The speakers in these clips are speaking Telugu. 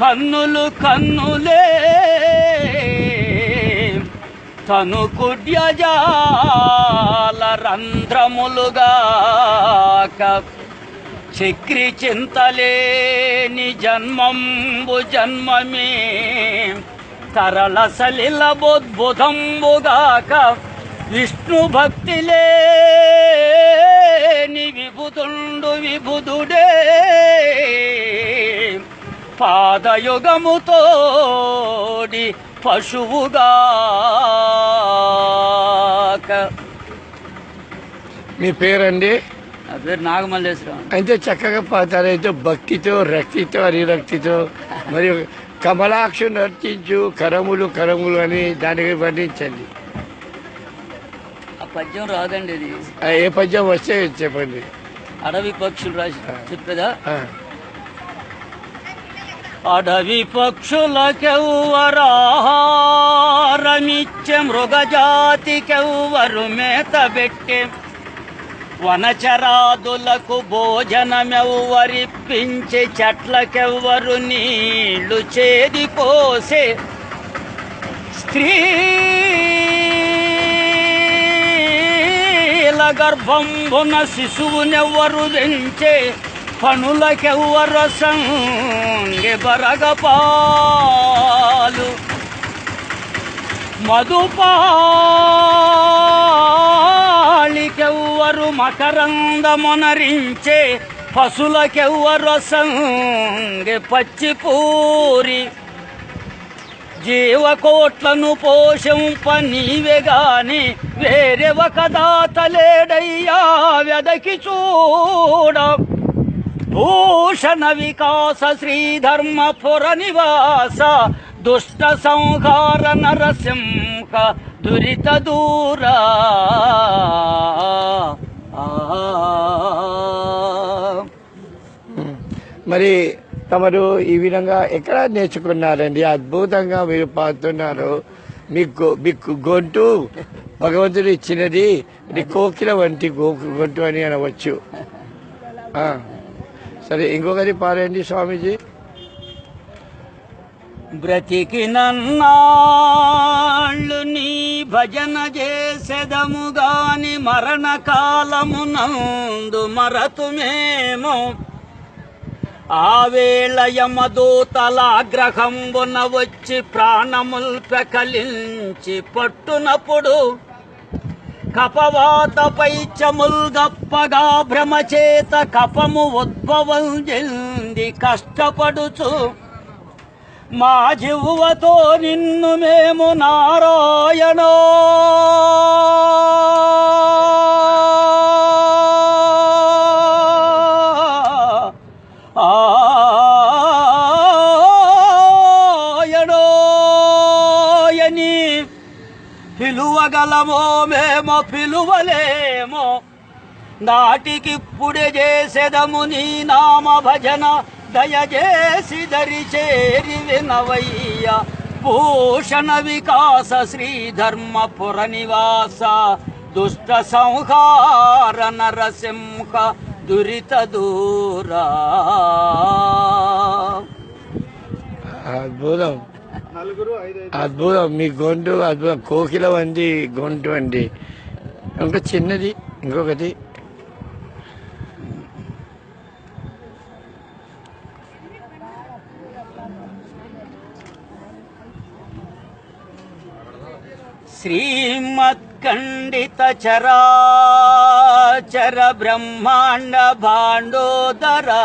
కన్నులు కన్నులే. తను కుడ్యజాల రంధ్రములుగాక చక్రి చింతలేని జన్మంబు జన్మమే. తరళ సలిల బోద్బుధంబుగాక విష్ణు భక్తి లేని విభుతుండు విభుదుడే. పాదయుగముతోడి పశువుగాక. మీ పేరండి? నా పేరు నాగమల్లేశ్వరం అయితే చక్కగా పాడతారు అయితే భక్తితో రక్తితో హరిరక్తితో మరియు కమలాక్షు నర్తించు కరములు కరములు అని దానికి వర్ణించండి. ఆ పద్యం రాదండి ఇది. ఏ పద్యం వస్తే చెప్పండి. అడవి పక్షులు రాసి చెప్పేదా? అడవి పక్షులకెవ్వరాహారమిచ్చే మృగజాతికెవ్వరు మేత పెట్టే వనచరాదులకు భోజనమెవ్వరిప్పించే చెట్లకెవ్వరు నీళ్ళు చేది పోసే స్త్రీల గర్భంబున శిశువునెవ్వరు పెంచే పనులకెవ్వరు సంగె బరగపాలు మధుపాళికెవ్వరు మకరందమునరించే పశులకెవ్వరు సంగె పచ్చిపూరి జీవకోట్లను పోషంప నీవే గాని వేరే ఒక దాతలేడయ్యా వెదకి చూడ. భూషణ వికాస శ్రీధర్మపుర నివాస దుష్ట సంహార నరసింహ దురిత దూరా మరి తమరు ఈ విధంగా ఎక్కడ నేర్చుకున్నారండి? అద్భుతంగా మీరు పాడుతున్నారు. మీకు మీకు గొంతు భగవంతుడు ఇచ్చినది కోకిల వంటి గొంతు అని అనవచ్చు. ఆ. సరే ఇంకొకరి పాడండి స్వామీజీ. బ్రతికినన్నాళ్ళు నీ భజన చేసెదము గాని మేము ఆ మరతుమేమో ఆవేళ యమదూతలాగ్రహంబున వచ్చి ప్రాణముల్ ప్రకలించి పట్టునప్పుడు కపవాతపై పైచముల్ గప్పగా భ్రమచేత కపము ఉద్భవం చెంది కష్టపడుచు. మా జివ్వతో నిన్ను మేము నారాయణ. పిలువగలమో మేమో పిలువలేమో. నాటికిప్పుడే చేసెదము నీ నామ భజన దయచేసి దరి చేరి వినవయ్య. భూషణ వికాస శ్రీ ధర్మపుర నివాస దుష్ట సంహార నరసింహ దురిత దూరా. అద్భుతం. అద్భుతం. మీ గొంతు అద్భుతం. కోకిల వంటి గొంతు అండి. ఇంకా చిన్నది ఇంకొకటి. శ్రీమత్ఖండిత చరాచర బ్రహ్మాండ భాండోదరా.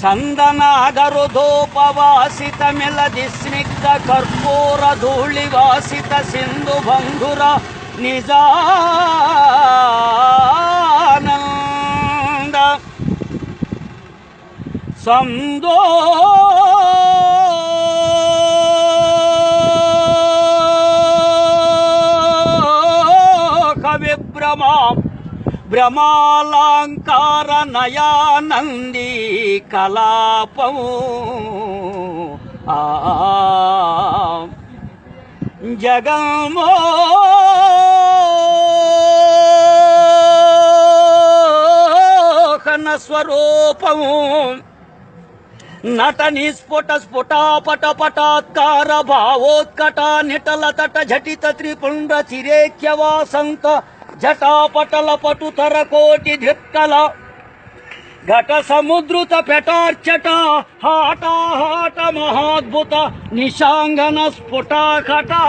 ಚಂದನಾಗರುಧೋಪವಾಸಿತ ಮೆಲದಿ ಸ್ನಿಗ್ಧ ಕರ್ಪೂರ ಧೂಳಿವಾಸಿತ ಸಿಂಧು ಬಂಧುರ ನಿಜಾನಂದ ಸಂದೋ భ్రమాలంకార నయానంది కలాపం. జగమో. స్వరూపము నట నిస్ఫుట స్ఫుటాపట పటాత్కార భావోత్కట నిటల తట ఝటిత త్రిపుండ చిరేఖ్య వాసంత झटापटल पटुथर कोटि धित्कल घट समुद्रुत पेटार्चट हाटाहाट महाद्भुत निशाङ्गन स्फुटा खटा।